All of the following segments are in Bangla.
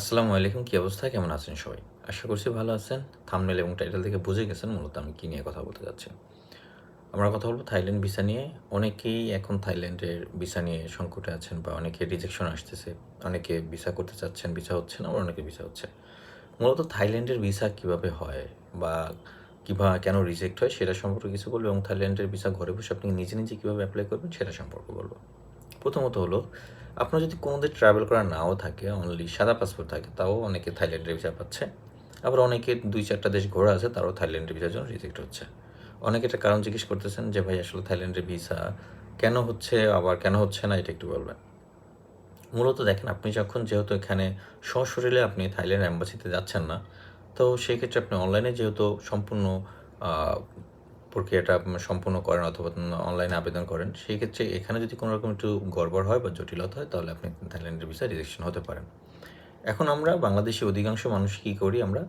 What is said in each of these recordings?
আসসালামু আলাইকুম, কী অবস্থা? কেমন আছেন সবাই? আশা করছি ভালো আছেন। থামনেল এবং টাইটেল থেকে বুঝে গেছেন মূলত আমি কী নিয়ে কথা বলতে যাচ্ছি। আমরা কথা বলব থাইল্যান্ড ভিসা নিয়ে। অনেকেই এখন থাইল্যান্ডের ভিসা নিয়ে সংকটে আছেন বা অনেকে রিজেকশন আসতেছে। অনেকে ভিসা করতে চাচ্ছেন ভিসা হচ্ছে না, আবার অনেকে ভিসা হচ্ছে। মূলত থাইল্যান্ডের ভিসা কীভাবে হয় বা কীভাবে কেন রিজেক্ট হয় সেটা সম্পর্কে কিছু বলব এবং থাইল্যান্ডের ভিসা ঘরে বসে আপনি নিজে নিজে কীভাবে অ্যাপ্লাই করবেন সেটা সম্পর্কে বলব। প্রথমত হলো আপনার যদি কোনো কোনোদিন ট্রাভেল করা নাও থাকে অনলি সাদা পাসপোর্ট থাকে, তাও অনেকে থাইল্যান্ডের ভিসা পাচ্ছে। আবার অনেকে দুই চারটা দেশ ঘোরা আছে, তারাও থাইল্যান্ডের ভিসার জন্য রিজেক্ট হচ্ছে। অনেকে একটা কারণ জিজ্ঞেস করতেছেন যে, ভাই, আসলে থাইল্যান্ডের ভিসা কেন হচ্ছে, আবার কেন হচ্ছে না? এটা একটু বলবেন। মূলত দেখেন, আপনি যখন যেহেতু এখানে সশরীরে আপনি থাইল্যান্ড অ্যাম্বাসিতে যাচ্ছেন না, তো সেক্ষেত্রে আপনি অনলাইনে যেহেতু সম্পূর্ণ প্রক্রিয়াটা সম্পূর্ণ করেন অথবা অনলাইনে আবেদন করেন, সেই ক্ষেত্রে এখানে যদি কোনো রকম একটু গড়বড় হয় বা জটিলতা হয়, তাহলে আপনি থাইল্যান্ডের ভিসা রিজেকশন হতে পারেন। এখন আমরা বাংলাদেশি অধিকাংশ মানুষ কী করি আমরা?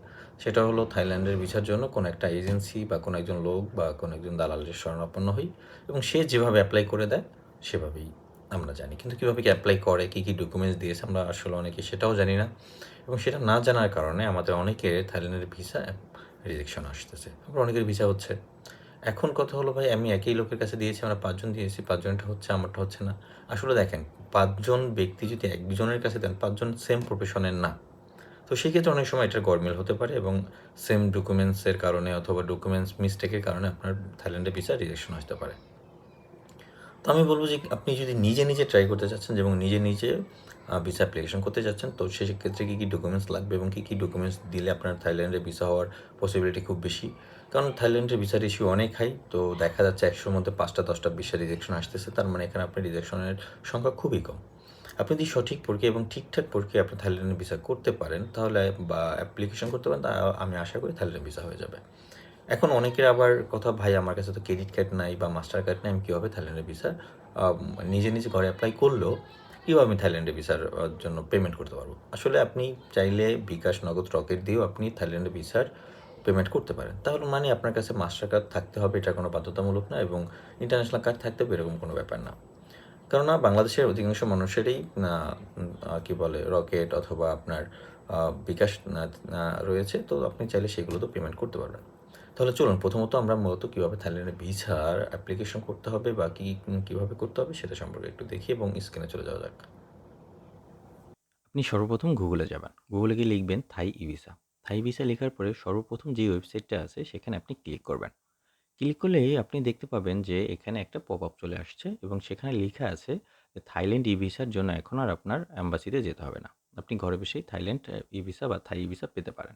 সেটা হলো থাইল্যান্ডের ভিসার জন্য কোনো একটা এজেন্সি বা কোনো একজন লোক বা কোনো একজন দালালের শরণাপন্ন হই এবং সে যেভাবে অ্যাপ্লাই করে দেয়, সেভাবেই আমরা জানি। কিন্তু কীভাবে কি অ্যাপ্লাই করে, কী কী ডকুমেন্টস দিয়েছে, আমরা আসলে অনেকে সেটাও জানি না এবং সেটা না জানার কারণে আমাদের অনেকের থাইল্যান্ডের ভিসা রিজেকশন আসতেছে। আবার অনেকের ভিসা হচ্ছে। এখন কথা হলো, ভাই, আমি একই লোকের কাছে দিয়েছি, আমরা পাঁচজন দিয়েছি, পাঁচজনটা হচ্ছে, আমারটা হচ্ছে না। আসলে দেখেন, পাঁচজন ব্যক্তি যদি একজনের কাছে দেন, পাঁচজন সেম প্রফেশনের না। তো সেক্ষেত্রে অনেক সময় এটার গরমিল হতে পারে এবং সেম ডকুমেন্টসের কারণে অথবা ডকুমেন্টস মিস্টেকের কারণে আপনার থাইল্যান্ডের ভিসা রিজেকশন আসতে পারে। তো আমি বলব যে, আপনি যদি নিজে নিজে ট্রাই করতে চাচ্ছেন এবং নিজে নিজে ভিসা অ্যাপ্লিকেশন করতে যাচ্ছেন তো সেক্ষেত্রে কী কী ডকুমেন্টস লাগবে এবং কী কী ডকুমেন্টস দিলে আপনার থাইল্যান্ডে ভিসা হওয়ার পসিবিলিটি খুব বেশি? কারণ থাইল্যান্ডের ভিসার ইস্যু অনেক হাই তো দেখা যাচ্ছে একশোর মধ্যে পাঁচটা, দশটা ভিসা রিজেকশন আসতেছে। তার মানে এখানে আপনার রিজেকশনের সংখ্যা খুবই কম। আপনি যদি সঠিক প্রক্রিয়া এবং ঠিকঠাক প্রক্রিয়া আপনি থাইল্যান্ডের ভিসা করতে পারেন, তাহলে বা অ্যাপ্লিকেশন করতে পারেন তা আমি আশা করি থাইল্যান্ডের ভিসা হয়ে যাবে। এখন অনেকের আবার কথা, ভাই, আমার কাছে তো ক্রেডিট কার্ড নাই বা মাস্টার কার্ড নাই, আমি কীভাবে থাইল্যান্ডের ভিসা নিজে নিজে ঘরে অ্যাপ্লাই করলেও কীভাবে আমি থাইল্যান্ডের ভিসার জন্য পেমেন্ট করতে পারব? আসলে আপনি চাইলে বিকাশ নগদ রকেট দিয়েও আপনি থাইল্যান্ডের ভিসার পেমেন্ট করতে পারেন। তাহলে মানে আপনার কাছে মাস্টার কার্ড থাকতে হবে, এটা কোনো বাধ্যতামূলক না এবং ইন্টারন্যাশনাল কার্ড থাকতে হবে, এরকম কোনো ব্যাপার না। কেননা বাংলাদেশের অধিকাংশ মানুষেরই কী বলে, রকেট অথবা আপনার বিকাশ রয়েছে, তো আপনি চাইলে সেগুলো তো পেমেন্ট করতে পারবেন। তাহলে চলুন, প্রথমত আমরা মূলত কীভাবে থাইল্যান্ডের ভিসার অ্যাপ্লিকেশন করতে হবে বা কী, কীভাবে করতে হবে সেটা সম্পর্কে একটু দেখি এবং স্ক্রিনে চলে যাওয়া যাক। আপনি সর্বপ্রথম গুগলে যাবেন। গুগলে গিয়ে লিখবেন থাই ই ভিসা থাই ভিসা লেখার পরে সর্বপ্রথম যে ওয়েবসাইটটা আছে, সেখানে আপনি ক্লিক করবেন। ক্লিক করলেই আপনি দেখতে পাবেন যে এখানে একটা পপ আপ চলে আসছে এবং সেখানে লেখা আছে যে থাইল্যান্ড ই ভিসার জন্য এখন আর আপনার অ্যাম্বাসিতে যেতে হবে না। আপনি ঘরে বসেই থাইল্যান্ড ই ভিসা বা থাই ই ভিসা পেতে পারেন।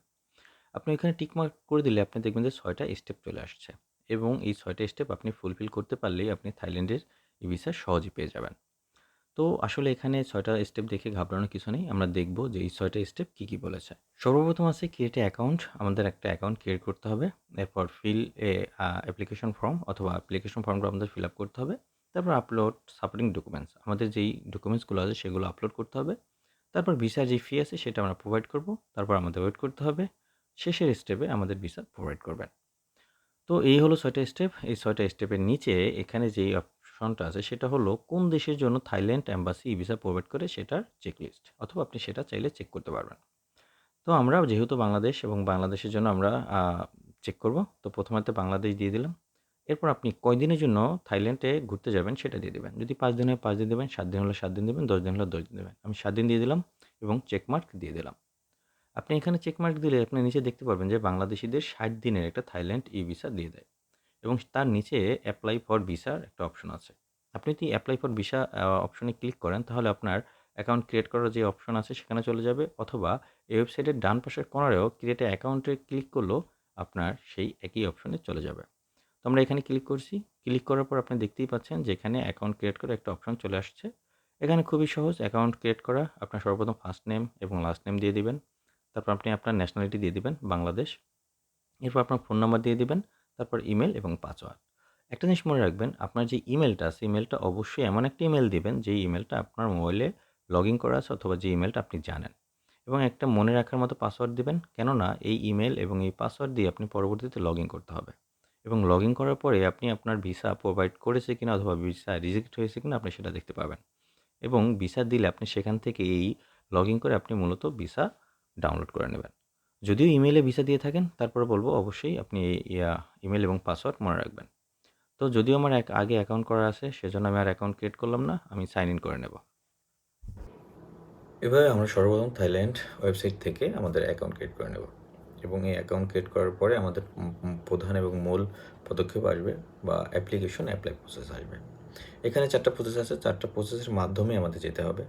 আপনি এখানে টিকমার্ক করে দিলে আপনি দেখবেন যে ছয়টা স্টেপ চলে আসছে এবং এই ছয়টা স্টেপ আপনি ফুলফিল করতে পারলেই আপনি থাইল্যান্ডের ই ভিসা সহজেই পেয়ে যাবেন। তো আসলে এখানে ছয়টা স্টেপ দেখে ঘাবড়ানোর কিছু নেই। আমরা দেখব যে এই ছয়টা স্টেপ কী কী বলেছে। সর্বপ্রথম আছে ক্রিয়েট অ্যাকাউন্ট আমাদের একটা অ্যাকাউন্ট ক্রিয়েট করতে হবে। এরপর ফিল এ অ্যাপ্লিকেশন ফর্ম অথবা অ্যাপ্লিকেশন ফর্মগুলো আমাদের ফিল আপ করতে হবে। তারপর আপলোড সাপোর্টিং ডকুমেন্টস আমাদের যেই ডকুমেন্টসগুলো আছে সেগুলো আপলোড করতে হবে। তারপর ভিসার যে ফি আছে সেটা আমরা প্রোভাইড করব। তারপর আমাদের ওয়েট করতে হবে। শেষের স্টেপে আমাদের ভিসা প্রোভাইড করবেন। তো এই হলো ছয়টা স্টেপ এই ছয়টা স্টেপের নিচে এখানে যেই অপশনটা আছে, সেটা হলো কোন দেশের জন্য Thailand embassy e visa provide করে সেটার চেকলিস্ট? অথবা আপনি সেটা চাইলে চেক করতে পারবেন। তো আমরা যেহেতু বাংলাদেশ এবং বাংলাদেশের জন্য আমরা চেক করব, তো প্রথমে বাংলাদেশ দিয়ে দিলাম। এরপর আপনি কয়দিনের জন্য থাইল্যান্ডে ঘুরতে যাবেন সেটা দিয়ে দেবেন। যদি পাঁচ দিন পাঁচ দিন দেবেন, সাত দিন হলে সাত দিন দেবেন, দশ দিন হলে দশ দিন দেবেন। আমি সাত দিন দিয়ে দিলাম এবং চেকমার্ক দিয়ে দিলাম। আপনি এখানে চেকমার্ক দিলে আপনি নিচে দেখতে পারবেন যে বাংলাদেশিদের ষাট দিনের একটা থাইল্যান্ড ই ভিসা দিয়ে দেয়। এবং তার নিচে অ্যাপ্লাই ফর ভিসার একটা অপশন আছে। আপনি যদি অ্যাপ্লাই ফর ভিসা অপশনে ক্লিক করেন, তাহলে আপনার অ্যাকাউন্ট ক্রিয়েট করার যে অপশন আছে, সেখানে চলে যাবে। অথবা এই ওয়েবসাইটের ডান পাশের কোনারেও ক্রিয়েট অ্যাকাউন্টে ক্লিক করলেও আপনার সেই একই অপশনে চলে যাবে। তো আমরা এখানে ক্লিক করছি। ক্লিক করার পর আপনি দেখতেই পাচ্ছেন যে এখানে অ্যাকাউন্ট ক্রিয়েট করে একটা অপশন চলে আসছে। এখানে খুবই সহজ অ্যাকাউন্ট ক্রিয়েট করা। আপনার সর্বপ্রথম ফার্স্ট নেম এবং লাস্ট নেম দিয়ে দিবেন। তারপর আপনি আপনার ন্যাশনালিটি দিয়ে দিবেন, বাংলাদেশ। এরপর আপনার ফোন নাম্বার দিয়ে দিবেন। তারপর ইমেল এবং পাসওয়ার্ড। একটা জিনিস মনে রাখবেন, আপনার যে ইমেলটা আছে, ইমেলটা অবশ্যই এমন একটা ইমেল দিবেন যে ইমেলটা আপনার মোবাইলে লগ ইন করা আছে অথবা যে ইমেলটা আপনি জানেন। এবং একটা মনে রাখার মতো পাসওয়ার্ড দিবেন, কেননা এই ইমেল এবং এই পাসওয়ার্ড দিয়ে আপনি পরবর্তীতে লগ ইন করতে হবে। এবং লগ ইন করার পরে আপনি আপনার ভিসা প্রোভাইড করেছে কিনা অথবা ভিসা রিজেক্ট হয়েছে কিনা আপনি সেটা দেখতে পাবেন। এবং ভিসা দিলে আপনি সেখান থেকে এই লগ ইন করে আপনি মূলত ভিসা ডাউনলোড করে নেবেন। যদিও ইমেলে ভিসা দিয়ে থাকেন, তারপরে বলব অবশ্যই আপনি ইমেল এবং পাসওয়ার্ড মনে রাখবেন। তো যদিও আমার এক আগে অ্যাকাউন্ট করা আছে, সেজন্য আমি আর অ্যাকাউন্ট ক্রিয়েট করলাম না, আমি সাইন ইন করে নেব। এভাবে আমরা সর্বপ্রথম থাইল্যান্ড ওয়েবসাইট থেকে আমাদের অ্যাকাউন্ট ক্রিয়েট করে নেব। এবং এই অ্যাকাউন্ট ক্রিয়েট করার পরে আমাদের প্রধান এবং মূল পদক্ষেপ আসবে বা অ্যাপ্লিকেশন অ্যাপ্লাই প্রসেস আসবে। এখানে চারটা প্রসেস আছে, চারটা প্রসেসের মাধ্যমে আমাদের যেতে হবে।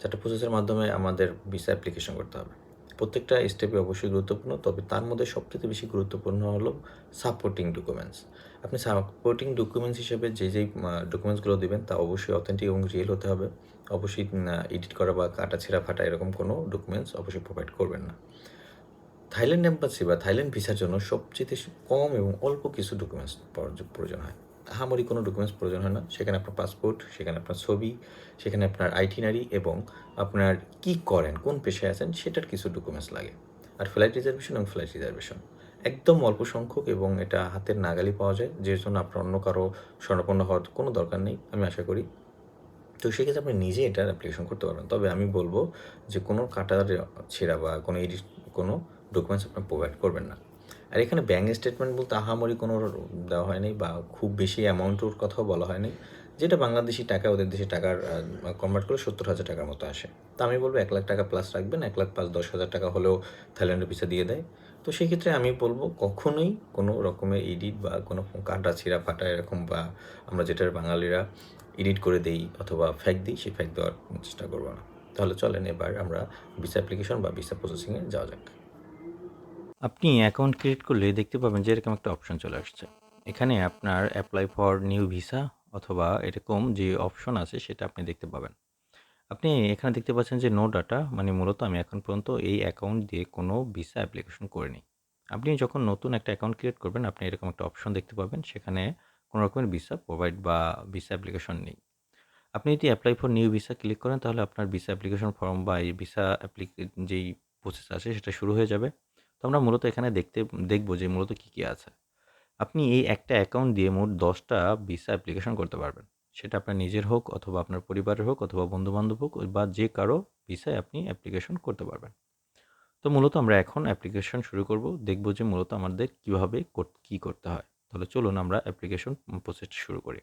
চারটা প্রসেসের মাধ্যমে আমাদের ভিসা অ্যাপ্লিকেশন করতে হবে। প্রত্যেকটা স্টেপে অবশ্যই গুরুত্বপূর্ণ, তবে তার মধ্যে সবথেকে বেশি গুরুত্বপূর্ণ হলো সাপোর্টিং ডকুমেন্টস আপনি সাপোর্টিং ডকুমেন্টস হিসেবে যে যেই ডকুমেন্টসগুলো দেবেন, তা অবশ্যই অথেন্টিক এবং রিয়েল হতে হবে। অবশ্যই এডিট করা বা কাটা ছেঁড়া ফাটা এরকম কোনো ডকুমেন্টস অবশ্যই প্রোভাইড করবেন না। থাইল্যান্ড এম্বাসি বা থাইল্যান্ড ভিসার জন্য সবচেয়ে কম এবং অল্প কিছু ডকুমেন্টস প্রয়োজন হয়। আহামরি কোনো ডকুমেন্টস প্রয়োজন হয় না। সেখানে আপনার পাসপোর্ট সেখানে আপনার ছবি, সেখানে আপনার আইটিনারি এবং আপনার কি করেন, কোন পেশায় আছেন, সেটার কিছু ডকুমেন্টস লাগে। আর ফ্লাইট রিজার্ভেশন এবং ফ্লাইট রিজার্ভেশন একদম অল্প সংখ্যক এবং এটা হাতের নাগালি পাওয়া যায়। যে জন্য আপনার অন্য কারও স্বর্ণপন্ন হওয়ার কোনো দরকার নেই, আমি আশা করি। তো সেক্ষেত্রে আপনি নিজে এটার অ্যাপ্লিকেশন করতে পারবেন। তবে আমি বলব যে কোনো কাটার ছেঁড়া বা কোনো এডিট কোনো ডকুমেন্টস আপনি প্রোভাইড করবেন না। আর এখানে ব্যাঙ্ক স্টেটমেন্ট বলতে আহামরি কোনো দেওয়া হয়নি বা খুব বেশি অ্যামাউন্টের কথাও বলা হয়নি। যেটা বাংলাদেশি টাকা, ওদের দেশে টাকার কনভার্ট করে সত্তর হাজার টাকার মতো আসে। তো আমি বলব এক লাখ টাকা প্লাস রাখবেন, এক লাখ পাঁচ দশ হাজার টাকা হলেও থাইল্যান্ডের ভিসা দিয়ে দেয়। তো সেই ক্ষেত্রে আমি বলব কখনোই কোনো রকমের এডিট বা কোনো কাটা ছিঁড়া ফাটা এরকম বা আমরা যেটার বাঙালিরা এডিট করে দেই অথবা ফ্যাক দিই, সেই ফ্যাক দেওয়ার চেষ্টা করব না। তাহলে চলেন এবার আমরা ভিসা অ্যাপ্লিকেশন বা ভিসা প্রসেসিংয়ে যাওয়া যাক। আপনি অ্যাকাউন্ট ক্রিয়েট করলে দেখতে পাবেন যে এরকম একটা অপশন চলে আসছে। এখানে আপনার অ্যাপ্লাই ফর নিউ ভিসা অথবা এরকম যে অপশন আছে সেটা আপনি দেখতে পাবেন। আপনি এখানে দেখতে পাচ্ছেন যে নো ডাটা মানে মূলত আমি এখন পর্যন্ত এই অ্যাকাউন্ট দিয়ে কোনো ভিসা অ্যাপ্লিকেশন করিনি। আপনি যখন নতুন একটা অ্যাকাউন্ট ক্রিয়েট করবেন, আপনি এরকম একটা অপশন দেখতে পাবেন, সেখানে কোনো রকমের ভিসা প্রোভাইড বা ভিসা অ্যাপ্লিকেশন নেই। আপনি যদি apply for new visa click করেন, তাহলে আপনার ভিসা অ্যাপ্লিকেশন ফর্ম বা এই ভিসা অ্যাপ্লিকে যেই প্রসেস আছে, সেটা শুরু হয়ে যাবে। তো আমরা মূলত এখানে দেখতে, দেখব যে মূলত কী কী আছে। আপনি এই একটা অ্যাকাউন্ট দিয়ে মোট দশটা ভিসা অ্যাপ্লিকেশন করতে পারবেন। সেটা আপনার নিজের হোক অথবা আপনার পরিবারের হোক অথবা বন্ধুবান্ধব হোক বা যে কারও ভিসায় আপনি অ্যাপ্লিকেশন করতে পারবেন। তো মূলত আমরা এখন অ্যাপ্লিকেশন শুরু করব। দেখব যে মূলত আমাদের কীভাবে কী করতে হয়। তাহলে চলুন আমরা অ্যাপ্লিকেশন প্রসেসটা শুরু করি।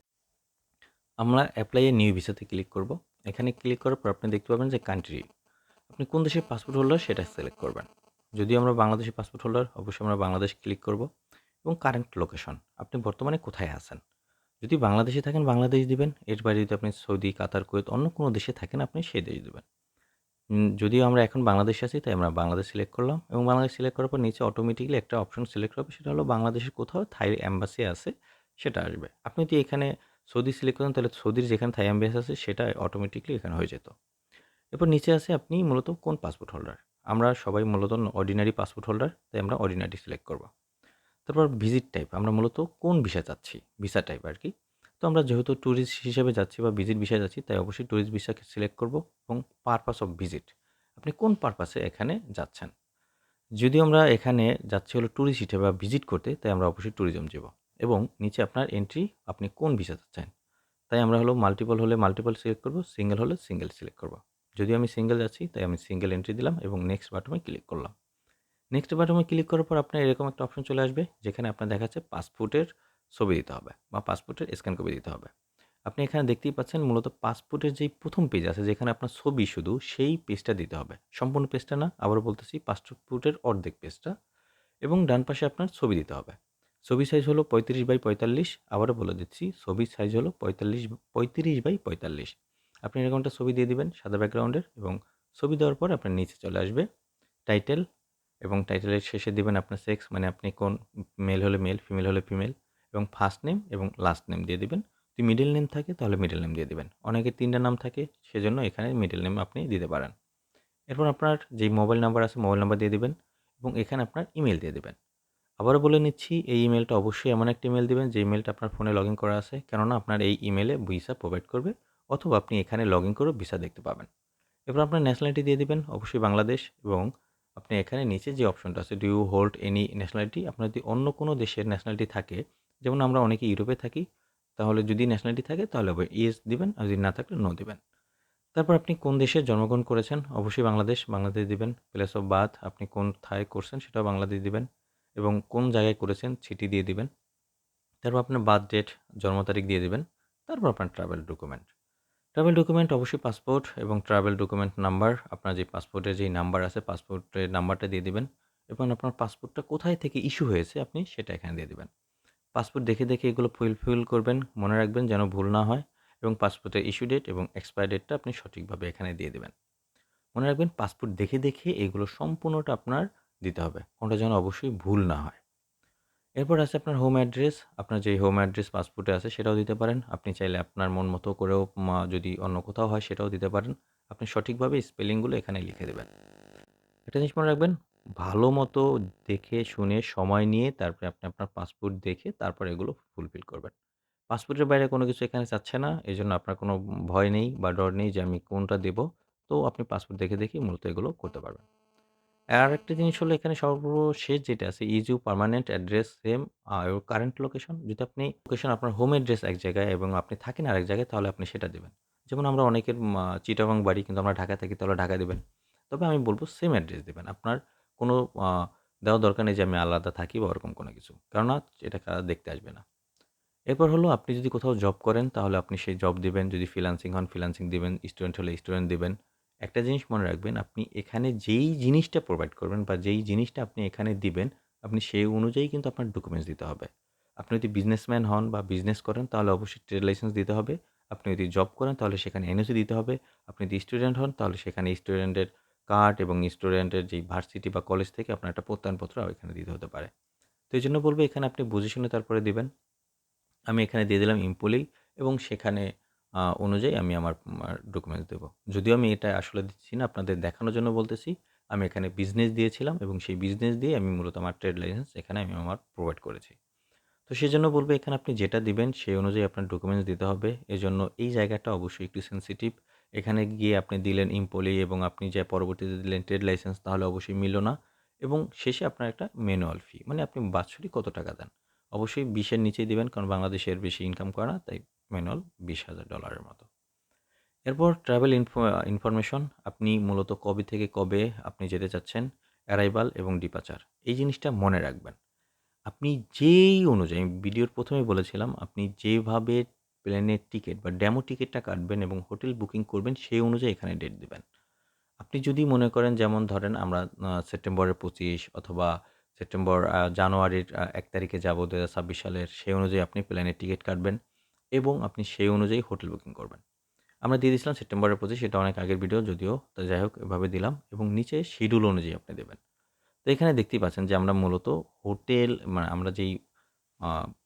আমরা অ্যাপ্লাইয়ে নিউ ভিসাতে ক্লিক করব। এখানে ক্লিক করার পর আপনি দেখতে পাবেন যে কান্ট্রি আপনি কোন দেশের পাসপোর্ট হোল্ডার সেটা সিলেক্ট করবেন। যদি আমরা বাংলাদেশি পাসপোর্ট হোল্ডার অবশ্যই আমরা বাংলাদেশ ক্লিক করব। এবং কারেন্ট লোকেশন আপনি বর্তমানে কোথায় আছেন? যদি বাংলাদেশে থাকেন, বাংলাদেশ দিবেন, এর বাইরে যদি আপনি সৌদি, কাতার, কুয়েত, অন্য কোনো দেশে থাকেন, আপনি সেই দেশ দেবেন। যদিও আমরা এখন বাংলাদেশে আছি, তাই আমরা বাংলাদেশ সিলেক্ট করলাম। এবং বাংলাদেশ সিলেক্ট করার পর নিচে অটোমেটিকলি একটা অপশন সিলেক্ট হবে, সেটা হলো বাংলাদেশের কোথাও থাই অ্যাম্বাসি আছে, সেটা আসবে। আপনি যদি এখানে সৌদি সিলেক্ট করেন, তাহলে সৌদির যেখানে থাই অ্যাম্বাসি আছে, সেটা অটোমেটিকলি এখানে হয়ে যেত। এরপর নিচে আছে আপনি মূলত কোন পাসপোর্ট হোল্ডার আমরা সবাই মূলত অর্ডিনারি পাসপোর্ট হোল্ডার তাই আমরা অর্ডিনারি সিলেক্ট করব। তারপর ভিজিট টাইপ আমরা মূলত কোন ভিসা চাচ্ছি? ভিসা টাইপ আর কি। তো আমরা যেহেতু ট্যুরিস্ট হিসেবে যাচ্ছি বা ভিজিট ভিসায় যাচ্ছি, তাই অবশ্যই ট্যুরিস্ট ভিসাকে সিলেক্ট করব এবং পারপাস অফ ভিজিট আপনি কোন পারপাসে এখানে যাচ্ছেন? যদি আমরা এখানে যাচ্ছি হলো ট্যুরিস্ট হিসেবে বা ভিজিট করতে, তাই আমরা অবশ্যই ট্যুরিজম যাব। এবং নিচে আপনার এন্ট্রি আপনি কোন ভিসা চাচ্ছেন? তাই আমরা হলো মাল্টিপল হলে মাল্টিপল সিলেক্ট করব সিঙ্গেল হলে সিঙ্গেল সিলেক্ট করব। যদি আমি সিঙ্গেল যাচ্ছি তাই আমি সিঙ্গেল এন্ট্রি দিলাম এবং নেক্সট বাটনে ক্লিক করলাম। নেক্সট বাটনে ক্লিক করার পর আপনার এরকম একটা অপশন চলে আসবে, যেখানে আপনার দেখাচ্ছে পাসপোর্টের ছবি দিতে হবে বা পাসপোর্টের স্ক্যান কপি দিতে হবে। আপনি এখানে দেখতেই পাচ্ছেন মূলত পাসপোর্টের যেই প্রথম পেজ আছে, যেখানে আপনার ছবি শুধু সেই পেজটা দিতে হবে। সম্পূর্ণ পেজটা না, আবারও বলতেছি পাসপোর্টের অর্ধেক পেজটা এবং ডান পাশে আপনার ছবি দিতে হবে। ছবি সাইজ হলো পঁয়ত্রিশ বাই পঁয়তাল্লিশ, আবারও বলে দিচ্ছি ছবির সাইজ হলো পঁয়তাল্লিশ, পঁয়ত্রিশ বাই পঁয়তাল্লিশ। আপনি এরকমটা ছবি দিয়ে দিবেন সাদা ব্যাকগ্রাউন্ডের এবং ছবি দেওয়ার পর আপনার নিচে চলে আসবে টাইটেল এবং টাইটেলের শেষে দিবেন আপনার সেক্স মানে আপনি কোন মেল হলে মেল ফিমেল হলে ফিমেল এবং ফার্স্ট নেম এবং লাস্ট নেম দিয়ে দিবেন। যদি মিডল নেম থাকে তাহলে মিডল নেম দিয়ে দিবেন। অনেকে তিনটা নাম থাকে সেজন্য এখানে মিডল নেম আপনি দিতে পারেন। এরপর আপনার যেই মোবাইল নাম্বার আছে মোবাইল নাম্বার দিয়ে দিবেন এবং এখানে আপনার ইমেল দিয়ে দিবেন। আবারও বলে নিচ্ছি, এই ইমেলটা অবশ্যই এমন একটা ইমেল দেবেন যে ইমেলটা আপনার ফোনে লগ ইন করা আছে। কেননা আপনার এই ইমেলে ভিসা প্রোভাইড করবে। অথবা আপনি এখানে লগ ইন করে ভিসা দেখতে পাবেন। এরপর আপনার ন্যাশনালিটি দিয়ে দিবেন, অবশ্যই বাংলাদেশ এবং আপনি এখানে নিচে যে অপশনটা আছে do you hold any nationality আপনার যদি অন্য কোনো দেশের ন্যাশনালিটি থাকে, যেমন আমরা অনেকে ইউরোপে থাকি, তাহলে যদি ন্যাশনালিটি থাকে, তাহলে ইয়েস দিবেন, আর যদি না থাকলে নো দিবেন। তারপর আপনি কোন দেশে জন্মগ্রহণ করেছেন? অবশ্যই বাংলাদেশ বাংলাদেশ দিবেন। প্লেস অফ বার্থ আপনি কোন থায় করছেন, সেটাও বাংলাদেশ দিবেন এবং কোন জায়গায় করেছেন, সিটি দিয়ে দিবেন। তারপর আপনার বার্থ ডেট জন্ম তারিখ দিয়ে দিবেন। তারপর আপনার ট্রাভেল ডকুমেন্ট ট্রাভেল ডকুমেন্ট অবশ্যই পাসপোর্ট এবং ট্রাভেল ডকুমেন্ট নাম্বার আপনার যে পাসপোর্টের যেই নাম্বার আছে পাসপোর্টের নাম্বারটা দিয়ে দেবেন এবং আপনার পাসপোর্টটা কোথায় থেকে ইস্যু হয়েছে আপনি সেটা এখানে দিয়ে দেবেন। পাসপোর্ট দেখে দেখে এগুলো ফুল ফিল করবেন, মনে রাখবেন যেন ভুল না হয় এবং পাসপোর্টের ইস্যু ডেট এবং এক্সপায়ার ডেটটা আপনি সঠিকভাবে এখানে দিয়ে দেবেন। মনে রাখবেন পাসপোর্ট দেখে দেখে এগুলো সম্পূর্ণটা আপনার দিতে হবে। কোনটা যেন অবশ্যই ভুল না হয়। এরপর আছে আপনার হোম অ্যাড্রেস আপনার যে হোম অ্যাড্রেস পাসপোর্টে আছে সেটাও দিতে পারেন। আপনি চাইলে আপনার মন মতো করেও যদি অন্য কোথাও হয় সেটাও দিতে পারেন। আপনি সঠিকভাবে স্পেলিংগুলো এখানে লিখে দেবেন। একটা জিনিস মনে রাখবেন, ভালো মতো দেখে, শুনে, সময় নিয়ে তারপরে আপনি আপনার পাসপোর্ট দেখে তারপর এগুলো ফুলফিল করবেন। পাসপোর্টের বাইরে কোনো কিছু এখানে চাচ্ছে না এই জন্য আপনার কোনো ভয় নেই বা ডর নেই যে আমি কোনটা দেব। তো আপনি পাসপোর্ট দেখে দেখে মূলত এগুলো করতে পারবেন। আর একটা জিনিস হলো এখানে সর্বশেষ যেটা আছে is you permanent address same R current location যদি আপনি লোকেশন আপনার হোম অ্যাড্রেস এক জায়গায় এবং আপনি থাকেন আরেক জায়গায়, তাহলে আপনি সেটা দেবেন। যেমন আমরা অনেকের চিটাগাং বাড়ি কিন্তু আমরা ঢাকা থাকি, তাহলে ঢাকা দেবেন। তবে আমি বলব সেম অ্যাড্রেস দেবেন। আপনার কোনো দেওয়া দরকার নেই যে আমি আলাদা থাকি বা ওরকম কোনো কিছু। কেননা এটা দেখতে আসবে না। এরপর হলো আপনি যদি কোথাও জব করেন, তাহলে আপনি সেই জব দিবেন। যদি ফ্রিল্যান্সিং হন ফ্রিল্যান্সিং দিবেন। স্টুডেন্ট হলে স্টুডেন্ট দিবেন। একটা জিনিস মনে রাখবেন, আপনি এখানে যেই জিনিসটা প্রোভাইড করবেন বা যেই জিনিসটা আপনি এখানে দিবেন, আপনি সেই অনুযায়ী কিন্তু আপনার ডকুমেন্টস দিতে হবে। আপনি যদি বিজনেসম্যান হন বা বিজনেস করেন, তাহলে অবশ্যই ট্রেড লাইসেন্স দিতে হবে। আপনি যদি জব করেন, তাহলে সেখানে এনওসি দিতে হবে। আপনি যদি স্টুডেন্ট হন, তাহলে সেখানে স্টুডেন্টের কার্ড এবং স্টুডেন্টের যেই ভার্সিটি বা কলেজ থেকে আপনার একটা প্রত্যয়নপত্র এখানে দিতে হতে পারে। তো এই জন্য বলব, এখানে আপনি বুঝে শুনে তারপরে দিবেন। আমি এখানে দিয়ে দিলাম ইম্পলি এবং সেখানে অনুযায়ী আমি আমার ডকুমেন্টস দেবো। যদিও আমি এটা আসলে দিচ্ছি না, আপনাদের দেখানোর জন্য বলতেছি, আমি এখানে বিজনেস দিয়েছিলাম এবং সেই বিজনেস দিয়ে আমি মূলত আমার ট্রেড লাইসেন্স এখানে আমি আমার প্রোভাইড করেছি। তো সেই জন্য বলব, এখানে আপনি যেটা দিবেন, সেই অনুযায়ী আপনার ডকুমেন্টস দিতে হবে। এজন্য এই জায়গাটা অবশ্যই একটু সেনসিটিভ এখানে গিয়ে আপনি দিলেন ইম্পলি এবং আপনি যে পরবর্তীতে দিলেন ট্রেড লাইসেন্স তাহলে অবশ্যই মিলল না। এবং শেষে আপনার একটা ম্যানুয়াল ফি মানে আপনি বাৎসরিক কত টাকা দেন? অবশ্যই বিশের নিচেই দিবেন, কারণ বাংলাদেশের বেশি ইনকাম করে না, তাই ম্যানুয়াল বিশ হাজার ডলারের মতো। এরপর ট্রাভেল ইনফরমেশন আপনি মূলত কবে থেকে কবে আপনি যেতে চাচ্ছেন অ্যারাইভাল এবং ডিপাচার এই জিনিসটা মনে রাখবেন। আপনি যেই অনুযায়ী ভিডিওর প্রথমে বলেছিলাম, আপনি যেভাবে প্লেনের টিকিট বা ড্যামো টিকিটটা কাটবেন এবং হোটেল বুকিং করবেন, সেই অনুযায়ী এখানে ডেট দেবেন। আপনি যদি মনে করেন, যেমন ধরেন আমরা সেপ্টেম্বরের পঁচিশ অথবা সেপ্টেম্বর জানুয়ারির এক তারিখে যাব দু হাজার ছাব্বিশ সালের, সেই অনুযায়ী আপনি প্লেনের টিকিট কাটবেন। এবং আপনি সেই অনুযায়ী হোটেল বুকিং করবেন। আমরা দিয়ে দিয়েছিলাম সেপ্টেম্বরের পঁচিশ, সেটা অনেক আগের ভিডিও, যদিও তা যাই হোক, এভাবে দিলাম এবং নিচে শিডিউল অনুযায়ী আপনি দেবেন। তো এখানে দেখতেই পাচ্ছেন যে আমরা মূলত হোটেল মানে আমরা যেই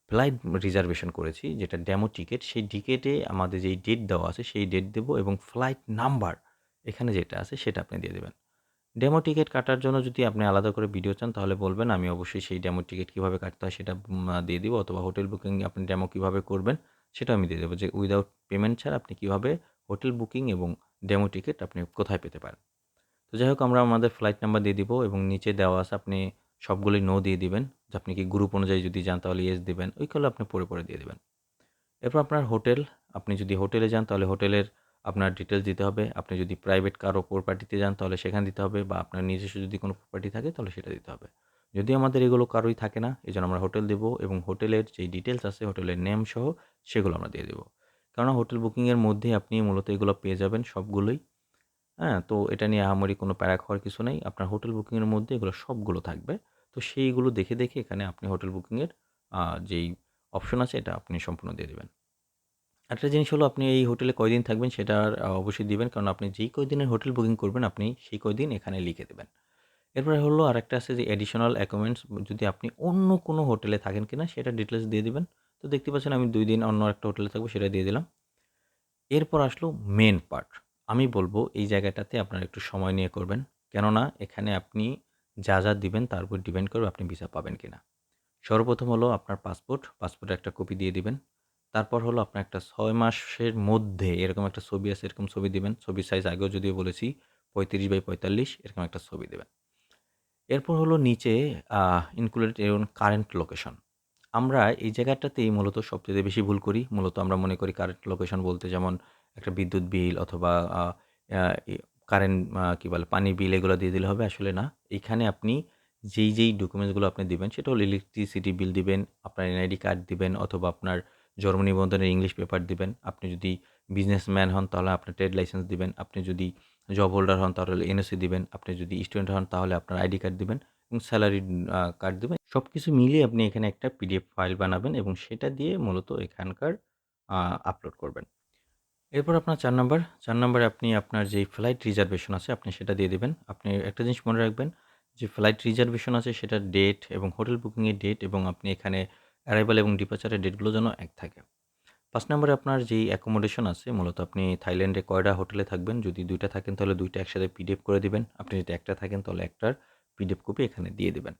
ফ্লাইট রিজার্ভেশন করেছি, যেটা ডেমো টিকিট সেই টিকিটে আমাদের যেই ডেট দেওয়া আছে, সেই ডেট দেবো এবং ফ্লাইট নাম্বার এখানে যেটা আছে, সেটা আপনি দিয়ে দেবেন। ডেমো টিকিট কাটার জন্য যদি আপনি আলাদা করে ভিডিও চান, তাহলে বলবেন আমি অবশ্যই সেই ডেমো টিকিট কীভাবে কাটতে হয়, সেটা দিয়ে দিব, অথবা হোটেল বুকিং আপনি ডেমো কীভাবে করবেন সেটা আমি দিয়ে দেবো যে উইদাউট পেমেন্ট ছাড়া আপনি কীভাবে হোটেল বুকিং এবং ডেমো টিকিট আপনি কোথায় পেতে পারেন। তো যাই হোক, আমরা আমাদের ফ্লাইট নাম্বার দিয়ে দিব এবং নিচে দেওয়া আছে আপনি সবগুলোই নো দিয়ে দিবেন। যে আপনি কি গ্রুপ অনুযায়ী যদি যান তাহলে ইয়েস দিবেন ওইগুলো আপনি পরে পরে দিয়ে দেবেন। এরপর আপনার হোটেল আপনি যদি হোটেলে যান তাহলে হোটেলের আপনার ডিটেলস দিতে হবে। আপনি যদি প্রাইভেট কারও প্রপার্টিতে যান তাহলে সেখানে দিতে হবে বা আপনার নিজস্ব যদি কোনো প্রপার্টি থাকে তাহলে সেটা দিতে হবে। যদি আমাদের এগুলো কারোই থাকে না এই জন্য আমরা হোটেল দেবো এবং হোটেলের যেই ডিটেলস আছে, হোটেলের নেম সহ সেগুলো আমরা দিয়ে দেবো। কেননা হোটেল বুকিংয়ের মধ্যে আপনি মূলত এগুলো পেয়ে যাবেন সবগুলোই। হ্যাঁ তো এটা নিয়ে আহামরি কোনো প্যারা খাওয়ার কিছু নেই। আপনার হোটেল বুকিংয়ের মধ্যে এগুলো সবগুলো থাকবে। তো সেইগুলো দেখে দেখে এখানে আপনি হোটেল বুকিংয়ের যেই অপশন আছে, এটা আপনি সম্পূর্ণ দিয়ে দেবেন। একটা জিনিস হলো, আপনি এই হোটেলে কয়দিন থাকবেন সেটা অবশ্যই দিবেন। কারণ আপনি যেই কয়দিনের হোটেল বুকিং করবেন, আপনি সেই কয়দিন এখানে লিখে দেবেন। এরপরে হলো আরেকটা আছে যে অ্যাডিশনাল অ্যাকোমেন্টস যদি আপনি অন্য কোনো হোটেলে থাকেন কিনা, সেটা ডিটেলস দিয়ে দিবেন। তো দেখতে পাচ্ছেন আমি দুই দিন অন্য একটা হোটেলে থাকব, সেটা দিয়ে দিলাম। এরপর আসলো মেন পার্ট আমি বলব এই জায়গাটাতে আপনারা একটু সময় নিয়ে করবেন। কেননা এখানে আপনি যা যা দিবেন, তার উপর ডিপেন্ড করবে আপনি ভিসা পাবেন কিনা। সর্বপ্রথম হলো আপনার পাসপোর্ট পাসপোর্টের একটা কপি দিয়ে দিবেন। তারপর হলো আপনার একটা ছয় মাসের মধ্যে এরকম একটা ছবি আছে, এরকম ছবি দিবেন। ছবির সাইজ আগেও যদিও বলেছি, পঁয়ত্রিশ বাই পঁয়তাল্লিশ, এরকম একটা ছবি দেবেন। এরপর হলো নিচে ইনক্লুডেড এরকম কারেন্ট লোকেশন আমরা এই জায়গাটাতেই মূলত সবচেয়ে বেশি ভুল করি মূলত আমরা মনে করি কারেন্ট লোকেশন বলতে যেমন একটা বিদ্যুৎ বিল অথবা কারেন্ট কী বলে পানির বিল এগুলো দিয়ে দিলে হবে? আসলে না। এইখানে আপনি যেই, যেই ডকুমেন্টসগুলো আপনি দিবেন সেটা হলো ইলেকট্রিসিটি বিল দিবেন, আপনার এনআইডি কার্ড দিবেন অথবা আপনার জন্ম নিবন্ধনের ইংলিশ পেপার দিবেন। আপনি যদি বিজনেসম্যান হন তাহলে আপনার ট্রেড লাইসেন্স দিবেন। আপনি যদি জব হোল্ডার হন তাহলে এনওসি দিবেন। আপনি যদি স্টুডেন্ট হন তাহলে আপনার আইডি কার্ড দিবেন এবং স্যালারি কার্ড দিবেন। সবকিছু মিলিয়ে আপনি এখানে একটা পিডিএফ ফাইল বানাবেন এবং সেটা দিয়ে মূলত এখানকার আপলোড করবেন। এরপর আপনার চার নাম্বার, চার নাম্বারে আপনি আপনার যে ফ্লাইট রিজার্ভেশন আছে আপনি সেটা দিয়ে দেবেন আপনি একটা জিনিস মনে রাখবেন যে ফ্লাইট রিজার্ভেশন আছে সেটার ডেট এবং হোটেল বুকিংয়ের ডেট এবং আপনি এখানে অ্যারাইভাল এবং ডিপার্চার এর ডেটগুলো যেন এক থাকে। ৫ নম্বরে আপনার যেই অ্যাকোমোডেশন আছে, মূলত আপনি থাইল্যান্ডে কয়টা হোটেলে থাকবেন? যদি দুইটা থাকেন, তাহলে দুইটা একসাথে পিডিএফ করে দিবেন। আপনি যদি একটা থাকেন, তাহলে একটার পিডিএফ কপি এখানে দিয়ে দেবেন।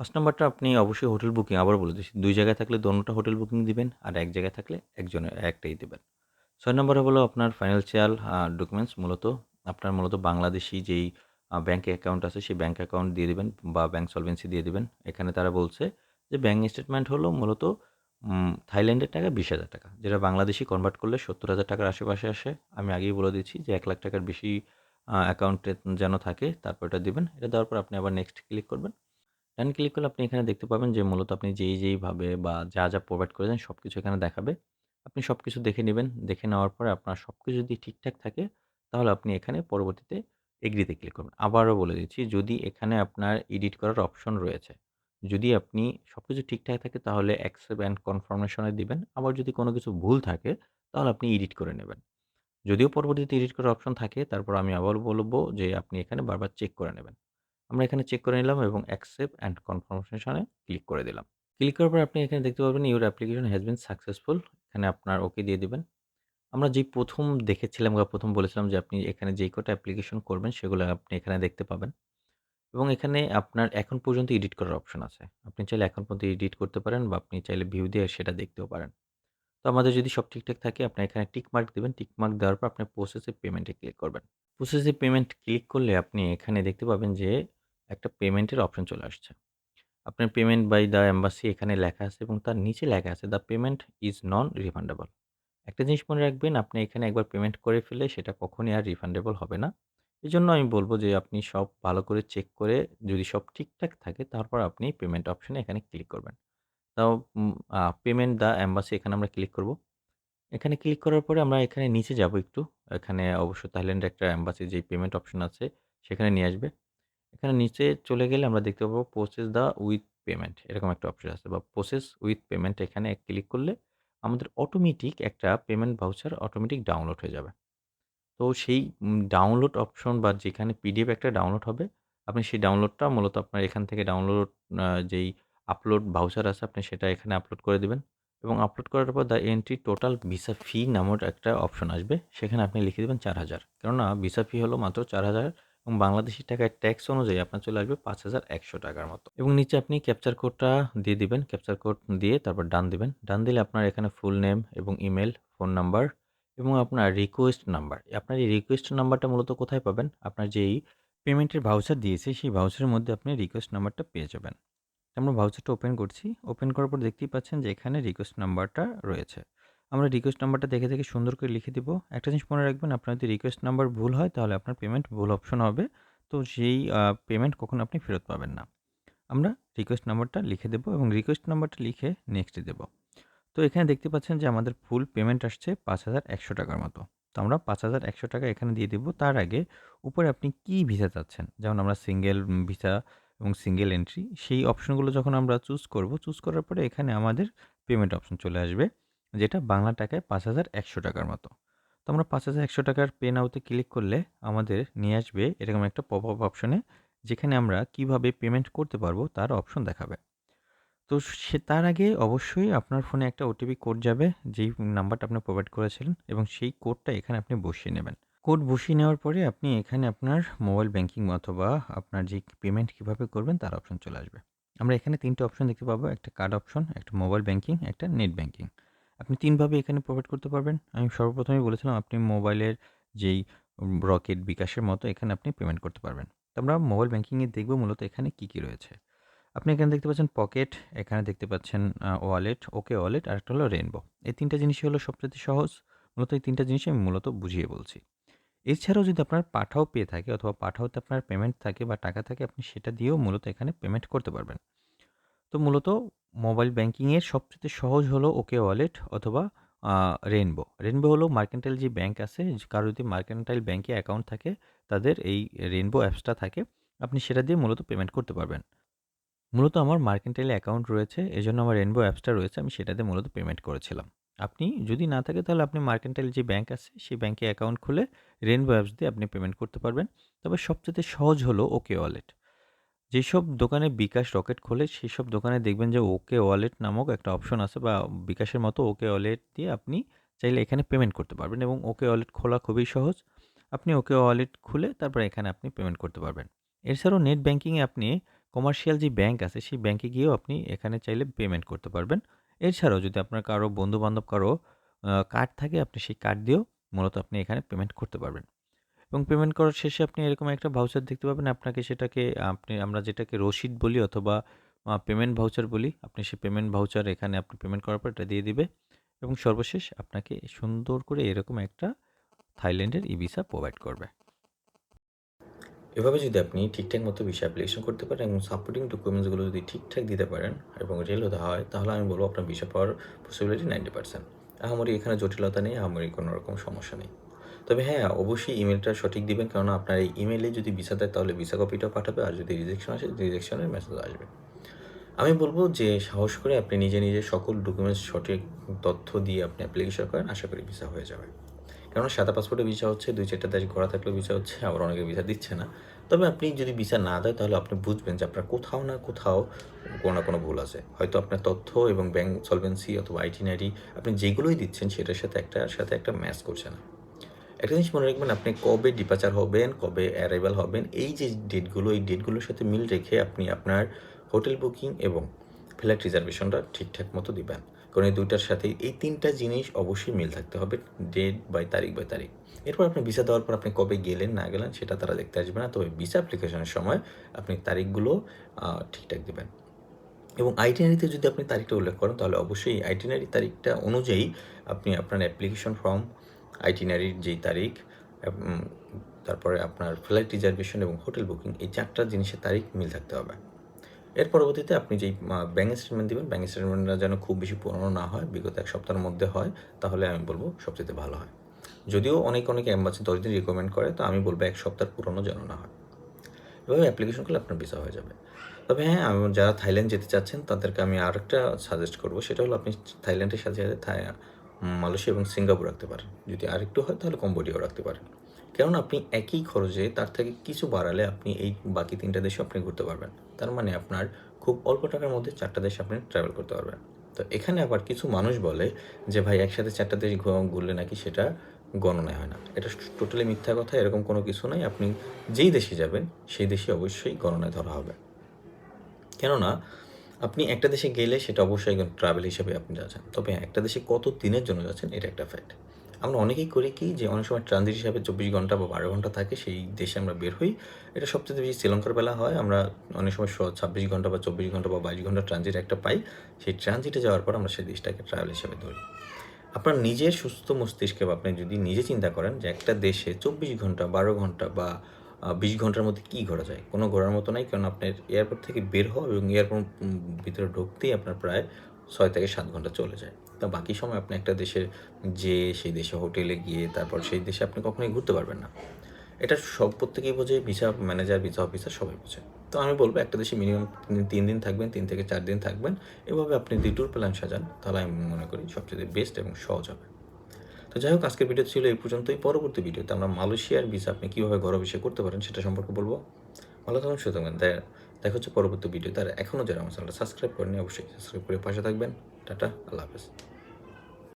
পাঁচ নম্বরটা আপনি অবশ্যই হোটেল বুকিং আবার বলে দিচ্ছি, দুই জায়গায় থাকলে দোনোটা হোটেল বুকিং দিবেন আর এক জায়গায় থাকলে একজনের একটাই দেবেন। ছয় নম্বরে হলো আপনার ফাইন্যান্সিয়াল ডকুমেন্টস মূলত আপনার মূলত বাংলাদেশি যেই, আ ব্যাংক অ্যাকাউন্ট আছে, সেই ব্যাঙ্ক অ্যাকাউন্ট দিয়ে দেবেন বা ব্যাঙ্ক সলভেন্সি দিয়ে দেবেন। এখানে তারা বলছে যে ব্যাঙ্ক স্টেটমেন্ট হলো মূলত থাইল্যান্ডের টাকা ৳২০,০০০ যেটা বাংলাদেশী কনভার্ট করলে সত্তর হাজার টাকার আশেপাশে আসে। আমি আগেই বলে দিচ্ছি যে এক লাখ টাকার বেশি অ্যাকাউন্টে যেন থাকে তারপর এটা দিবেন। এটা দেওয়ার পর আপনি আবার নেক্সট ক্লিক করবেন। ডান ক্লিক করলে আপনি এখানে দেখতে পাবেন যে মূলত আপনি যেই, যেইভাবে বা যা, যা প্রোভাইড করেছেন সবকিছু এখানে দেখাবে। আপনি সব কিছু দেখে নিবেন। দেখে নেওয়ার পরে আপনার সব কিছু যদি ঠিকঠাক থাকে তাহলে আপনি এখানে পরবর্তীতে এগ্রিতে ক্লিক করবেন। আবারও বলে দিচ্ছি যদি এখানে আপনার এডিট করার অপশন রয়েছে। যদি আপনি সব কিছু ঠিকঠাক থাকে, তাহলে অ্যাকসেপ্ট অ্যান্ড কনফার্মেশন দিবেন। আবার যদি কোনো কিছু ভুল থাকে, তাহলে আপনি এডিট করে নেবেন। যদিও পরবর্তীতে এডিট করার অপশন থাকে, তারপর আমি আবারও বলব যে আপনি এখানে বারবার চেক করে নেবেন। আমরা এখানে চেক করে নিলাম এবং অ্যাকসেপ্ট অ্যান্ড কনফার্মেশনে ক্লিক করে দিলাম। ক্লিক করার পর আপনি এখানে দেখতে পাবেন your application has been successful এখানে আপনার ওকে দিয়ে দিবেন। আমরা যেই প্রথম দেখেছিলাম বা ১ম বলেছিলাম যে আপনি এখানে যেই কটা অ্যাপ্লিকেশন করবেন, সেগুলো আপনি এখানে দেখতে পাবেন। এবং এখানে আপনার এখন পর্যন্ত এডিট করার অপশন আছে। আপনি চাইলে এখন পর্যন্ত এডিট করতে পারেন বা আপনি চাইলে ভিউ দিয়ে সেটা দেখতেও পারেন। তো আমাদের যদি সব ঠিকঠাক থাকে, আপনি এখানে টিক মার্ক দিবেন। টিক মার্ক দেওয়ার পর আপনি প্রসেস পেমেন্ট ক্লিক করবেন। প্রসেসে পেমেন্ট ক্লিক করলে আপনি এখানে দেখতে পাবেন যে একটা পেমেন্টের অপশন চলে আসছে। আপনার পেমেন্ট বাই দ্য অ্যাম্বাসি এখানে লেখা আছে এবং তার নিচে লেখা আছে the payment is non refundable. একটা জিনিস মনে রাখবেন, আপনি এখানে একবার পেমেন্ট করে ফেলে সেটা কখনই আর রিফান্ডেবল হবে না। এজন্য আমি বলব যে, আপনি সব ভালো করে চেক করে যদি সব ঠিকঠাক থাকে, তারপর আপনি পেমেন্ট অপশনে এখানে ক্লিক করবেন। তাও পেমেন্ট দ্য এম্বাসি এখানে আমরা ক্লিক করব। এখানে ক্লিক করার পরে আমরা এখানে নিচে যাব একটু। এখানে অবশ্য থাইল্যান্ডের একটা এম্বাসির যেই পেমেন্ট অপশন আছে, সেখানে নিয়ে আসবে। এখানে নিচে চলে গেলে আমরা দেখতে পাবো প্রসেস দ্য উইথ পেমেন্ট এরকম একটা অপশন আছে বা প্রসেস উইথ পেমেন্ট এখানে ক্লিক করলে আমাদের অটোমেটিক একটা পেমেন্ট ভাউচার অটোমেটিক ডাউনলোড হয়ে যাবে। তো সেই ডাউনলোড অপশন বা যেখানে পিডিএফ একটা ডাউনলোড হবে, আপনি সেই ডাউনলোডটা মূলত আপনার এখান থেকে ডাউনলোড যেই আপলোড ভাউচার আছে আপনি সেটা এখানে আপলোড করে দেবেন এবং আপলোড করার পর the entry total visa fee নামক একটা অপশন আসবে। সেখানে আপনি লিখে দেবেন চার হাজার কেননা ভিসা ফি হলো মাত্র ৪,০০০ এবং বাংলাদেশী টাকায় ট্যাক্স অনুযায়ী আপনার চলে আসবে ৳৫,১০০ টাকার মতো এবং নিচে আপনি ক্যাপচার কোডটা দিয়ে দিবেন। ক্যাপচার কোড দিয়ে তারপর ডান দিবেন। ডান দিলে আপনার এখানে ফুল নেম এবং ইমেল ফোন নাম্বার এবং আপনার রিকোয়েস্ট নাম্বার। আপনার এই রিকোয়েস্ট নাম্বারটা মূলত কোথায় পাবেন? আপনার যেই পেমেন্টের ভাউচার দিয়েছে সেই ভাউচারের মধ্যে আপনি রিকোয়েস্ট নাম্বারটা পেয়ে যাবেন। আমরা ভাউচারটা ওপেন করছি। ওপেন করার পর দেখতেই পাচ্ছেন যে এখানে রিকোয়েস্ট নাম্বারটা রয়েছে। আমরা রিকোয়েস্ট নাম্বারটা দেখে, দেখে সুন্দর করে লিখে দিব। একটা জিনিস মনে রাখবেন আপনার যদি রিকোয়েস্ট নাম্বার ভুল হয় তাহলে আপনার পেমেন্ট ভুল অপশন হবে। তো সেই পেমেন্ট কখন আপনি ফেরত পাবেন না। আমরা রিকোয়েস্ট নাম্বারটা লিখে দেব এবং রিকোয়েস্ট নাম্বারটা লিখে নেক্সট দেব। তো এখানে দেখতে পাচ্ছেন যে আমাদের ফুল পেমেন্ট আসছে ৳৫,১০০ টাকার মতো। তো আমরা ৳৫,১০০ টাকা এখানে দিয়ে দিব। তার আগে উপরে আপনি কি ভিসা চাচ্ছেন? যেমন আমরা সিঙ্গেল ভিসা এবং সিঙ্গেল এন্ট্রি সেই অপশনগুলো যখন আমরা চুজ করব, চুজ করার পরে এখানে আমাদের পেমেন্ট অপশন চলে আসবে। যেটা বাংলা টাকায় ৳৫,১০০ টাকার মতো। তো আমরা ৳৫,১০০ টাকার পে নাও তে ক্লিক করলে আমাদের নিয়ে আসবে এরকম একটা পপ আপ অপশনে যেখানে আমরা কীভাবে পেমেন্ট করতে পারব তার অপশন দেখাবে। তো সে তার আগে অবশ্যই আপনার ফোনে একটা ওটিপি কোড যাবে যেই নাম্বারটা আপনি প্রোভাইড করেছিলেন এবং সেই কোডটা এখানে আপনি বসিয়ে নেবেন। কোড বসিয়ে নেওয়ার পরে আপনি এখানে আপনার মোবাইল ব্যাংকিং অথবা আপনার যে পেমেন্ট কীভাবে করবেন তার অপশন চলে আসবে। আমরা এখানে তিনটে অপশন দেখতে পাবো। একটা কার্ড অপশন, একটা মোবাইল ব্যাংকিং, একটা নেট ব্যাংকিং। আপনি তিনভাবে এখানে প্রোভাইড করতে পারবেন। আমি সর্বপ্রথমেই বলেছিলাম আপনি মোবাইলের যেই রকেট, বিকাশের মতো এখানে আপনি পেমেন্ট করতে পারবেন। তো আমরা মোবাইল ব্যাংকিং এ দেখব মূলত এখানে কী কী রয়েছে। আপনি এখানে দেখতে পাচ্ছেন পকেট, এখানে দেখতে পাচ্ছেন ওয়ালেট, ওকে ওয়ালেট আরেকটা হলো রেনবো এই ৩ টা জিনিসই হলো সবচেয়ে সহজ। মূলত এই তিনটা জিনিস আমি মূলত বুঝিয়ে বলছি। এছাড়াও যদি আপনার পাঠাও পেয়ে থাকে অথবা পাঠাওতে আপনার পেমেন্ট থাকে বা টাকা থাকে আপনি সেটা দিয়েও মূলত এখানে পেমেন্ট করতে পারবেন। তো মূলত মোবাইল ব্যাঙ্কিংয়ের সবচেয়ে সহজ হলো ওকে ওয়ালেট অথবা রেনবো রেনবো হলো মার্কেন্টাইল যে ব্যাংক আছে কারও যদি মার্কেন্টাইল ব্যাংকে অ্যাকাউন্ট থাকে তাদের এই রেনবো অ্যাপসটা থাকে আপনি সেটা দিয়ে মূলত পেমেন্ট করতে পারবেন। মূলত আমার মার্কেন্টাইল অ্যাকাউন্ট রয়েছে, এজন্য আমার রেনবো অ্যাপসটা রয়েছে, আমি সেটাতে মূলত পেমেন্ট করেছিলাম। আপনি যদি না থাকে তাহলে আপনি মার্কেন্টাইল যে ব্যাংক আছে, সেই ব্যাংকে অ্যাকাউন্ট খুলে রেনবো অ্যাপস দিয়ে আপনি পেমেন্ট করতে পারবেন। তবে সবচেয়ে সহজ হলো ওকে ওয়ালেট যেসব দোকানে বিকাশ রকেট খোলে সেই সব দোকানে দেখবেন যে ওকে ওয়ালেট নামক একটা অপশন আছে বা বিকাশের মতো ওকে ওয়ালেট দিয়ে আপনি চাইলে এখানে পেমেন্ট করতে পারবেন এবং ওকে ওয়ালেট খোলা খুবই সহজ। আপনি ওকে ওয়ালেট খুলে তারপর এখানে আপনি পেমেন্ট করতে পারবেন। এছাড়াও নেট ব্যাঙ্কিংয়ে আপনি কমার্শিয়াল যে ব্যাংক আছে, সেই ব্যাংকে গিয়েও আপনি এখানে চাইলে পেমেন্ট করতে পারবেন। এছাড়াও যদি আপনার কারও, বন্ধুবান্ধব কারও কার্ড থাকে, আপনি সেই কার্ড দিয়েও মূলত আপনি এখানে পেমেন্ট করতে পারবেন। এবং পেমেন্ট করার শেষে আপনি এরকম একটা ভাউচার দেখতে পাবেন। আপনাকে সেটাকে, আপনি, আমরা যেটাকে রসিদ বলি অথবা পেমেন্ট ভাউচার বলি, আপনি সেই পেমেন্ট ভাউচার এখানে আপনি পেমেন্ট করার পর এটা দিয়ে দিবে এবং সর্বশেষ আপনাকে সুন্দর করে এরকম একটা থাইল্যান্ডের ই ভিসা প্রোভাইড করবে। এভাবে যদি আপনি ঠিকঠাক মতো ভিসা অ্যাপ্লিকেশন করতে পারেন এবং সাপোর্টিং ডকুমেন্টসগুলো যদি ঠিকঠাক দিতে পারেন এবং রেল হতে হয়, তাহলে আমি বলব আপনার ভিসা পাওয়ার পসিবিলিটি নাইনটি পার্সেন্ট আমারই এখানে জটিলতা নেই আমারই কোনো রকম সমস্যা নেই। তবে হ্যাঁ অবশ্যই ইমেলটা সঠিক দিবেন কারণ আপনার এই ইমেলে যদি ভিসা দেয়, তাহলে ভিসা কপিটাও পাঠাবে আর যদি রিজেকশন আসে রিজেকশনের মেসেজ আসবে। আমি বলব যে সাহস করে আপনি নিজে নিজে সকল ডকুমেন্টস সঠিক তথ্য দিয়ে আপনি অ্যাপ্লিকেশন করেন, আশা করি ভিসা হয়ে যাবে। কেননা সাদা পাসপোর্টে ভিসা হচ্ছে, দুই চারটা দেশ ঘোরা থাকলেও ভিসা হচ্ছে, আবার অনেকে ভিসা দিচ্ছে না। তবে আপনি যদি ভিসা না দেয় তাহলে আপনি বুঝবেন যে আপনার কোথাও না কোথাও কোনো না কোনো ভুল আছে। হয়তো আপনার তথ্য এবং ব্যাংক সলভেন্সি অথবা আইটিনারি আপনি যেগুলোই দিচ্ছেন, সেটার সাথে একটা সাথে একটা ম্যাচ করছে না। একটা জিনিস মনে রাখবেন, আপনি কবে ডিপাচার হবেন, কবে অ্যারাইভাল হবেন, এই যে ডেটগুলো এই ডেটগুলোর সাথে মিল রেখে আপনি আপনার হোটেল বুকিং এবং ফ্লাইট রিজার্ভেশনটা ঠিকঠাক মতো দিবেন। কারণ এই দুইটার সাথে এই তিনটা জিনিস অবশ্যই মিল থাকতে হবে ডেট বাই তারিখ বাই তারিখ। এরপর আপনি ভিসা দেওয়ার পর আপনি কবে গেলেন, না গেলেন, সেটা তারা দেখতে আসবে না। তবে ভিসা অ্যাপ্লিকেশনের সময় আপনি তারিখগুলো ঠিকঠাক দেবেন। এবং আইটিনারিতে যদি আপনি তারিখটা উল্লেখ করেন, তাহলে অবশ্যই আইটিনারি তারিখটা অনুযায়ী আপনি আপনার অ্যাপ্লিকেশন ফর্ম আইটিনারির যেই তারিখ তারপরে আপনার ফ্লাইট রিজার্ভেশন এবং হোটেল বুকিং এই চারটা জিনিসের তারিখ মিল থাকতে হবে। এর পরবর্তীতে আপনি যেই ব্যাঙ্ক স্টেটমেন্ট দেবেন ব্যাঙ্ক স্টেটমেন্টটা যেন খুব বেশি পুরনো না হয়, বিগত এক সপ্তাহের মধ্যে হয়, তাহলে আমি বলব সবচেয়ে ভালো হয়। যদিও অনেক অনেক অ্যাম্বাসি দশ দিন রিকমেন্ড করে, তো আমি বলব এক সপ্তাহ পুরনো যেন না হয়। এভাবে অ্যাপ্লিকেশন করলে আপনার ভিসা হয়ে যাবে। তবে হ্যাঁ আমি, যারা থাইল্যান্ড যেতে চাচ্ছেন, তাদেরকে আমি আরেকটা সাজেস্ট করব, সেটা হলো আপনি থাইল্যান্ডের সাথে সাথে মালয়েশিয়া এবং সিঙ্গাপুর রাখতে পারেন। যদি আরেকটু হয়, তাহলে কম্বোডিয়াও রাখতে পারেন। কেননা আপনি একই খরচে তার থেকে কিছু বাড়ালে আপনি এই বাকি তিনটা দেশে আপনি ঘুরতে পারবেন। তার মানে আপনার খুব অল্প টাকার মধ্যে চারটা দেশে আপনি ট্রাভেল করতে পারবেন। তো এখানে আবার কিছু মানুষ বলে যে, ভাই, একসাথে চারটা দেশ ঘুরলে নাকি সেটা গণনায় হয় না। এটা টোটালি মিথ্যা কথা, এরকম কোনো কিছু নাই। আপনি যেই দেশে যাবেন, সেই দেশে অবশ্যই গণনায় ধরা হবে। কেননা আপনি একটা দেশে গেলে সেটা অবশ্যই ট্রাভেল হিসেবে আপনি যাচ্ছেন। তবে একটা দেশে কত দিনের জন্য যাচ্ছেন, এটা একটা ফ্যাক্ট আমরা অনেকেই করি কি যে অনেক সময় ট্রানজিট হিসাবে চব্বিশ ঘণ্টা বা বারো ঘণ্টা থাকে, সেই দেশে আমরা বের হই। এটা সবচেয়ে বেশি শ্রীলঙ্কার বেলা হয়। আমরা অনেক সময় ছাব্বিশ ঘণ্টা বা চব্বিশ ঘণ্টা বা বাইশ ঘণ্টা ট্রানজিট একটা পাই। সেই ট্রানজিটে যাওয়ার পর আমরা সেই দেশটাকে ট্রাভেল হিসাবে ধরি। আপনার নিজের সুস্থ মস্তিষ্কে বা আপনি যদি নিজে চিন্তা করেন যে একটা দেশে চব্বিশ ঘণ্টা, বারো ঘণ্টা বা বিশ ঘণ্টার মধ্যে কী ঘোরা যায়? কোনো ঘোরার মতো নাই, কারণ আপনার এয়ারপোর্ট থেকে বের হওয়া এবং এয়ারপোর্ট ভিতরে ঢুকতেই আপনার প্রায় ছয় থেকে সাত ঘণ্টা চলে যায়। তা বাকি সময় আপনি একটা দেশের যে সেই দেশে হোটেলে গিয়ে তারপর সেই দেশে আপনি কখনোই ঘুরতে পারবেন না। এটা সব প্রত্যেকেই বোঝে, ভিসা ম্যানেজার, ভিসা অফিসার সবাই বোঝে। তো আমি বলব একটা দেশে মিনিমাম তিন দিন থাকবেন, তিন থেকে চার দিন থাকবেন। এভাবে আপনি দুই ট্যুর প্ল্যান সাজান, তাহলে আমি মনে করি সবচেয়ে বেস্ট এবং সহজ হবে। তো যাই হোক, আজকের ভিডিও ছিল এই পর্যন্তই। পরবর্তী ভিডিওতে আমরা মালয়েশিয়ার ভিসা আপনি কীভাবে ঘর অফিসে করতে পারেন, সেটা সম্পর্কে বলব। ভালো থাকুন সুতরাং দেখা হচ্ছে পরবর্তী ভিডিও তার এখনও যারা আমার চ্যানেলটা সাবস্ক্রাইব করেনি অবশ্যই সাবস্ক্রাইব করে পাশে থাকবেন। টাটা, আল্লাহ হাফেজ।